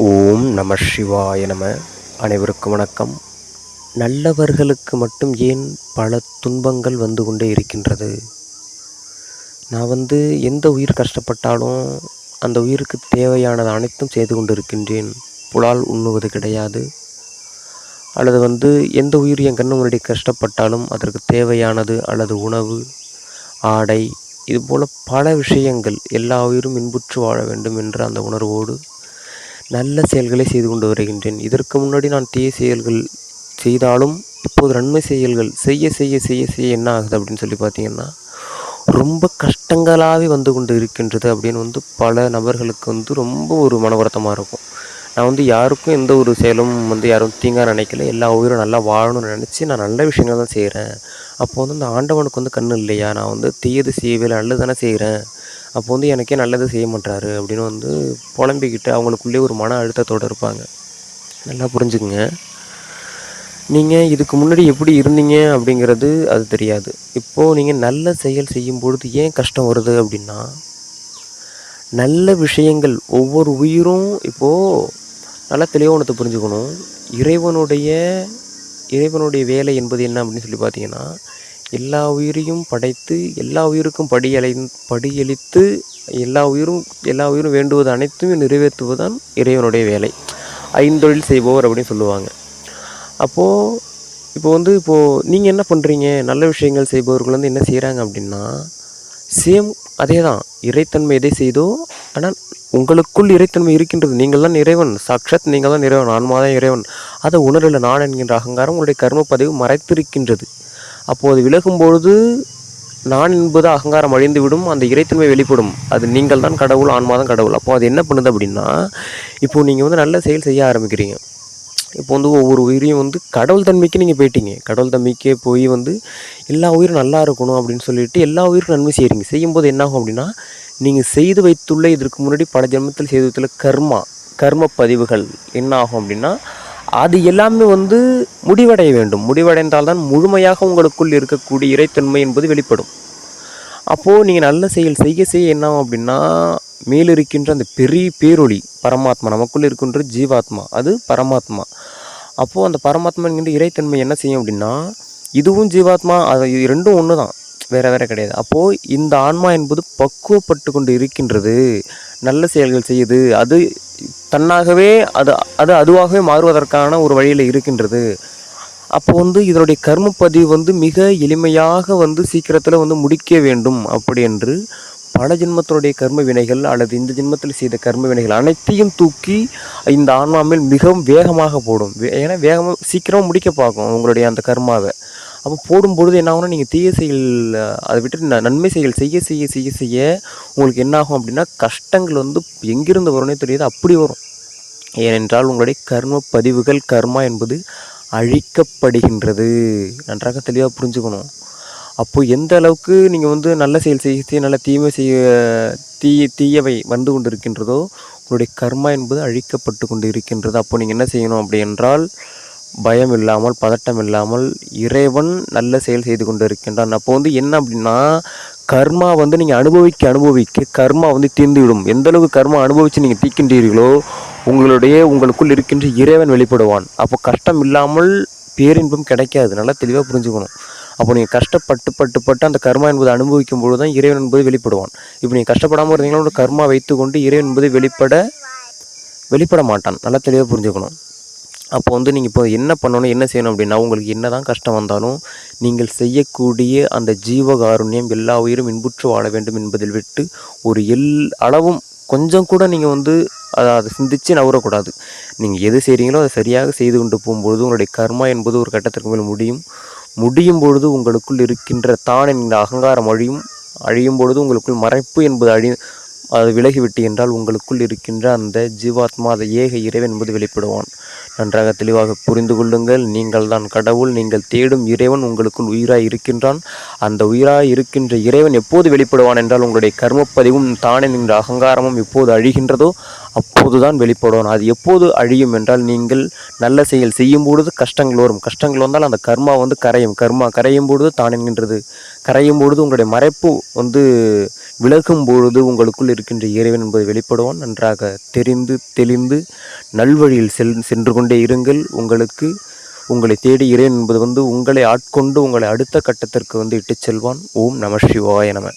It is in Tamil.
ஓம் நம சிவாய நம. அனைவருக்கும் வணக்கம். நல்லவர்களுக்கு மட்டும் ஏன் பல துன்பங்கள் வந்து கொண்டே இருக்கின்றது? நான் வந்து எந்த உயிர் கஷ்டப்பட்டாலும் அந்த உயிருக்கு தேவையானது அனைத்தும் செய்து கொண்டு இருக்கின்றேன் புலால் உண்ணுவது கிடையாது. அல்லது வந்து எந்த உயிர் என் கண்ணு முன்னாடி கஷ்டப்பட்டாலும் அதற்கு தேவையானது அல்லது உணவு ஆடை இதுபோல் பல விஷயங்கள் எல்லா உயிரும் இன்புற்று வாழ வேண்டும் என்ற அந்த உணர்வோடு நல்ல செயல்களை செய்து கொண்டு வருகின்றேன். இதற்கு முன்னாடி நான் தீய செயல்கள் செய்தாலும் இப்போது நன்மை செயல்கள் செய்ய செய்ய செய்ய செய்ய என்ன ஆகுது அப்படின்னு சொல்லி பார்த்தீங்கன்னா ரொம்ப கஷ்டங்களாகவே வந்து கொண்டு இருக்கின்றது அப்படின்னு வந்து பல நபர்களுக்கு வந்து ரொம்ப ஒரு மன வருத்தமாக இருக்கும். நான் வந்து யாருக்கும் எந்த ஒரு செயலும் வந்து யாரும் தீங்காக நினைக்கல. எல்லா உயிரும் நல்லா வாழணும்னு நினச்சி நான் நல்ல விஷயங்கள் தான் செய்கிறேன் அப்போ வந்து இந்த ஆண்டவனுக்கு வந்து கண்ணு இல்லையா? நான் வந்து தீயது செய்யவே நல்லது தானே செய்கிறேன் அப்போ வந்து எனக்கே நல்லது செய்ய மாட்டாரு அப்படின்னு வந்து புலம்பிக்கிட்டு அவங்களுக்குள்ளே ஒரு மன அழுத்தத்தோடு இருப்பாங்க. நல்லா புரிஞ்சுக்குங்க. நீங்கள் இதுக்கு முன்னாடி எப்படி இருந்தீங்க அப்படிங்கிறது அது தெரியாது. இப்போது நீங்கள் நல்ல செயல் செய்யும் பொழுது ஏன் கஷ்டம் வருது அப்படின்னா நல்ல விஷயங்கள் ஒவ்வொரு உயிரும் இப்போது நல்லா தெளிவாக ஒன்றத்தை புரிஞ்சுக்கணும். இறைவனுடைய இறைவனுடைய வேலை என்பது என்ன அப்படின்னு சொல்லி பார்த்தீங்கன்னா எல்லா உயிரையும் படைத்து எல்லா உயிருக்கும் படியலை படியளித்து எல்லா உயிரும் எல்லா உயிரும் வேண்டுவது அனைத்துமே நிறைவேற்றுவதுதான் இறைவனுடைய வேலை. ஐந்தொழில் செய்பவர் அப்படின்னு சொல்லுவாங்க. அப்போது இப்போ வந்து இப்போது நீங்கள் என்ன பண்ணுறீங்க நல்ல விஷயங்கள் செய்பவர்கள் வந்து என்ன செய்கிறாங்க அப்படின்னா சேம் அதே தான் இறைத்தன்மை எதை செய்தோ ஆனால் உங்களுக்குள் இறைத்தன்மை இருக்கின்றது. நீங்கள் தான் இறைவன். சாட்சாத் நீங்கள் தான் இறைவன். ஆன்மா தான் இறைவன். அதை உணரல. நான் என்கின்ற அகங்காரம் உங்களுடைய கர்ம பதிவு மறைத்திருக்கின்றது. அப்போது விலகும் பொழுது நான் என்பது அகங்காரம் அழிந்துவிடும் அந்த இறைத்தன்மை வெளிப்படும். அது நீங்கள் தான் கடவுள் ஆன்மா தான் கடவுள். அப்போ அது என்ன பண்ணுது அப்படின்னா இப்போது நீங்கள் வந்து நல்ல செயல் செய்ய ஆரம்பிக்கிறீங்க. இப்போ வந்து ஒவ்வொரு உயிரையும் வந்து கடவுள் தன்மைக்கு நீங்கள் போயிட்டீங்க. கடவுள் தன்மைக்கே போய் வந்து எல்லா உயிரும் நல்லா இருக்கணும் அப்படின்னு சொல்லிட்டு எல்லா உயிருக்கும் நன்மை செய்கிறீங்க செய்யும்போது என்ன ஆகும் அப்படின்னா நீங்கள் செய்து வைத்துள்ள இதற்கு முன்னாடி பல ஜென்மத்தில் செய்து வைத்துள்ள கர்மா கர்ம பதிவுகள் என்ன ஆகும் அப்படின்னா அது எல்லாமே வந்து முடிவடைய வேண்டும். முடிவடைந்தால் தான் முழுமையாக உங்களுக்குள் இருக்கக்கூடிய இறைத்தன்மை என்பது வெளிப்படும். அப்போது நீங்கள் நல்ல செயல் செய்ய செய்ய என்ன அப்படின்னா மேல் இருக்கின்ற அந்த பெரிய பேரொளி பரமாத்மா நமக்குள் இருக்கின்ற ஜீவாத்மா அது பரமாத்மா. அப்போது அந்த பரமாத்மா என்கின்ற இறைத்தன்மை என்ன செய்யும் அப்படின்னா இதுவும் ஜீவாத்மா அது இது ரெண்டும் ஒன்று தான் வேறு வேறு கிடையாது. அப்போது இந்த ஆன்மா என்பது பக்குவப்பட்டு கொண்டு இருக்கின்றது. நல்ல செயல்கள் செய்யுது. அது தன்னாகவே அது அது அதுவாகவே மாறுவதற்கான ஒரு வழியில் இருக்கின்றது. அப்போ வந்து இதனுடைய கர்மப்பதிவு வந்து மிக எளிமையாக வந்து சீக்கிரத்தில் வந்து முடிக்க வேண்டும் அப்படி என்று பல ஜென்மத்தினுடைய கர்ம வினைகள் அல்லது இந்த ஜென்மத்தில் செய்த கர்ம வினைகள் அனைத்தையும் தூக்கி இந்த ஆன்மா மிகவும் வேகமாக போடும். வே- ஏன்னா வேகமாக சீக்கிரமாக முடிக்க பார்க்கும் உங்களுடைய அந்த கர்மாவை. அப்போ போடும்பொழுது என்ன ஆகும்னா நீங்கள் தீய செயல் அதை விட்டு ந- நன்மை செயல் செய்ய செய்ய செய்ய செய்ய உங்களுக்கு என்ன ஆகும் அப்படின்னா கஷ்டங்கள் வந்து எங்கிருந்து வரும்னே தெரியாது அப்படி வரும். ஏனென்றால் உங்களுடைய கர்ம பதிவுகள் கர்மா என்பது அழிக்கப்படுகின்றது. நன்றாக தெளிவாக புரிஞ்சுக்கணும். அப்போது எந்த அளவுக்கு நீங்கள் வந்து நல்ல செயல் செய்ய செய்ய நல்ல தீமை செய்ய தீய தீயவை வந்து கொண்டு இருக்கின்றதோ உங்களுடைய கர்மா என்பது அழிக்கப்பட்டு கொண்டு இருக்கின்றது அப்போ நீங்கள் என்ன செய்யணும் அப்படி என்றால் பயம் இல்லாமல் பதட்டம் இல்லாமல் இறைவன் நல்ல செயல் செய்து கொண்டு இருக்கின்றான் அப்போ வந்து என்ன அப்படின்னா கர்மா வந்து நீங்கள் அனுபவிக்க அனுபவிக்க கர்மா வந்து தீர்ந்துவிடும். எந்த அளவுக்கு கர்மா அனுபவித்து நீங்கள் தீக்கின்றீர்களோ உங்களுடைய உங்களுக்குள் இருக்கின்ற இறைவன் வெளிப்படுவான். அப்போ கஷ்டம் இல்லாமல் பேரின்பம் கிடைக்காது. நல்லா தெளிவாக புரிஞ்சுக்கணும். அப்போ நீங்கள் கஷ்டப்பட்டு பட்டு பட்டு அந்த கர்மா என்பதை அனுபவிக்கும் பொழுது தான் இறைவன் என்பது வெளிப்படுவான். இப்போ நீங்கள் கஷ்டப்படாமல் இருந்தீங்கன்னா கர்மா வைத்துக்கொண்டு இறைவன் என்பது வெளிப்பட வெளிப்பட மாட்டான். நல்லா தெளிவாக புரிஞ்சுக்கணும். அப்போ வந்து நீங்கள் இப்போ என்ன பண்ணணும் என்ன செய்யணும் அப்படின்னா உங்களுக்கு என்ன தான் கஷ்டம் வந்தாலும் நீங்கள் செய்யக்கூடிய அந்த ஜீவகாருண்யம் எல்லா உயிரும் இன்புற்று வாழ வேண்டும் என்பதில் விட்டு ஒரு எல் அளவும் கொஞ்சம் கூட நீங்கள் வந்து அதை அதை சிந்தித்து நவரக்கூடாது நீங்கள் எது செய்கிறீங்களோ அதை சரியாக செய்து கொண்டு போகும்பொழுது உங்களுடைய கர்மா என்பது ஒரு கட்டத்திற்கு மேல் முடியும். முடியும் பொழுது உங்களுக்குள் இருக்கின்ற தான் என்கிற அகங்காரம் அழியும் அழியும் பொழுது உங்களுக்குள் மறைப்பு என்பது அழி அது விலகிவிட்டு என்றால் உங்களுக்குள் இருக்கின்ற அந்த ஜீவாத்மா அதை ஏக இறைவன் என்பது வெளிப்படுவான். நன்றாக தெளிவாக புரிந்து கொள்ளுங்கள். நீங்கள் தான் கடவுள் நீங்கள் தேடும் இறைவன் உங்களுக்குள் உயிராய் இருக்கின்றான். அந்த உயிராய் இருக்கின்ற இறைவன் எப்போது வெளிப்படுவான் என்றால் உங்களுடைய கர்மப்பதிவும் தானே நின்ற அகங்காரமும் எப்போது அழிகின்றதோ அப்போதுதான் வெளிப்படும். அது எப்போது அழியும் என்றால் நீங்கள் நல்ல செயல் செய்யும் பொழுது கஷ்டங்கள் வரும். கஷ்டங்கள் வந்தால் அந்த கர்மா வந்து கரையும். கர்மா கரையும் பொழுது தான் என்கின்றது. கரையும் பொழுது உங்களுடைய மறைப்பு வந்து விலகும் பொழுது உங்களுக்குள் இருக்கின்ற இறைவன் என்பது வெளிப்படுவான். நன்றாக தெரிந்து தெளிந்து நல்வழியில் செல் சென்று கொண்டே இருங்கள். உங்களுக்கு உங்களை தேடி இறைவன் என்பது வந்து உங்களை ஆட்கொண்டு உங்களை அடுத்த கட்டத்திற்கு வந்து இட்டுச் செல்வான். ஓம் நம சிவாய நம.